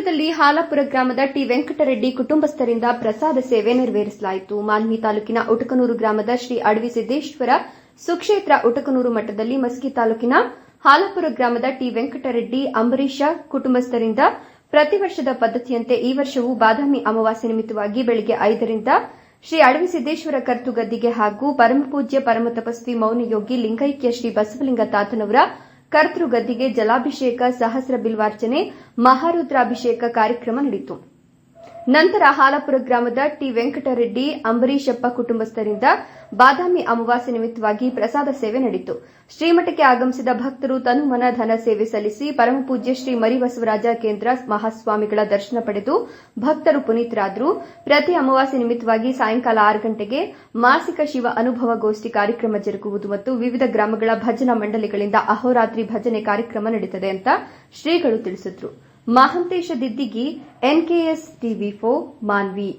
ಶ್ರೀಮಠದಲ್ಲಿ ಹಾಲಾಪುರ ಗ್ರಾಮದ ಟಿ ವೆಂಕಟರೆಡ್ಡಿ ಕುಟುಂಬಸ್ಥರಿಂದ ಪ್ರಸಾದ ಸೇವೆ ನೆರವೇರಿಸಲಾಯಿತು. ಮಾನ್ವಿ ತಾಲೂಕಿನ ಉಟಕನೂರು ಗ್ರಾಮದ ಶ್ರೀ ಅಡವಿ ಸಿದ್ದೇಶ್ವರ ಸುಕ್ಷೇತ್ರ ಉಟಕನೂರು ಮಠದಲ್ಲಿ ಮಸ್ಕಿ ತಾಲೂಕಿನ ಹಾಲಾಪುರ ಗ್ರಾಮದ ಟಿ ವೆಂಕಟರೆಡ್ಡಿ ಅಂಬರೀಷ ಕುಟುಂಬಸ್ಥರಿಂದ ಪ್ರತಿ ವರ್ಷದ ಪದ್ದತಿಯಂತೆ ಈ ವರ್ಷವೂ ಬಾದಾಮಿ ಅಮಾವಾಸ್ಯೆ ನಿಮಿತ್ತವಾಗಿ ಬೆಳಗ್ಗೆ ಐದರಿಂದ ಶ್ರೀ ಅಡವಿ ಸಿದ್ದೇಶ್ವರ ಕರ್ತುಗದ್ದಿಗೆ ಹಾಗೂ ಪರಮಪೂಜ್ಯ ಪರಮ ತಪಸ್ವಿ ಮೌನಯೋಗಿ ಲಿಂಗೈಕ್ಯ ಶ್ರೀ ಬಸವಲಿಂಗ ತಾತನವರ ಕರ್ತೃ ಗದ್ದಿಗೆ ಜಲಾಭಿಷೇಕ ಸಹಸ್ರ ಬಿಲ್ವಾರ್ಚನೆ ಮಹಾರುದ್ರಾಭಿಷೇಕ ಕಾರ್ಯಕ್ರಮ ನಡೆಯಿತು. ನಂತರ ಹಾಲಾಪುರ ಗ್ರಾಮದ ಟಿ ವೆಂಕಟರೆಡ್ಡಿ ಅಂಬರೀಶಪ್ಪ ಕುಟುಂಬಸ್ಥರಿಂದ ಬಾದಾಮಿ ಅಮಾವಾಸ್ಯೆ ನಿಮಿತ್ತವಾಗಿ ಪ್ರಸಾದ ಸೇವೆ ನಡೆಯಿತು. ಶ್ರೀಮಠಕ್ಕೆ ಆಗಮಿಸಿದ ಭಕ್ತರು ತನುಮನ ಧನ ಸೇವೆ ಸಲ್ಲಿಸಿ ಪರಮಪೂಜ್ಯ ಶ್ರೀ ಮರಿಬಸವರಾಜ ಕೇಂದ್ರ ಮಹಾಸ್ವಾಮಿಗಳ ದರ್ಶನ ಪಡೆದು ಭಕ್ತರು ಪುನೀತರಾದರು. ಪ್ರತಿ ಅಮಾವಾಸ್ಯೆ ನಿಮಿತ್ತವಾಗಿ ಸಾಯಂಕಾಲ ಆರು ಗಂಟೆಗೆ ಮಾಸಿಕ ಶಿವ ಅನುಭವ ಗೋಷ್ಠಿ ಕಾರ್ಯಕ್ರಮ ಜರುಗುವುದು ಮತ್ತು ವಿವಿಧ ಗ್ರಾಮಗಳ ಭಜನಾ ಮಂಡಳಿಗಳಿಂದ ಅಹೋರಾತ್ರಿ ಭಜನೆ ಕಾರ್ಯಕ್ರಮ ನಡೆಯುತ್ತದೆ ಅಂತ ಶ್ರೀಗಳು ತಿಳಿಸಿದರು. Mahantesh Diddigi NKS TV for Manvi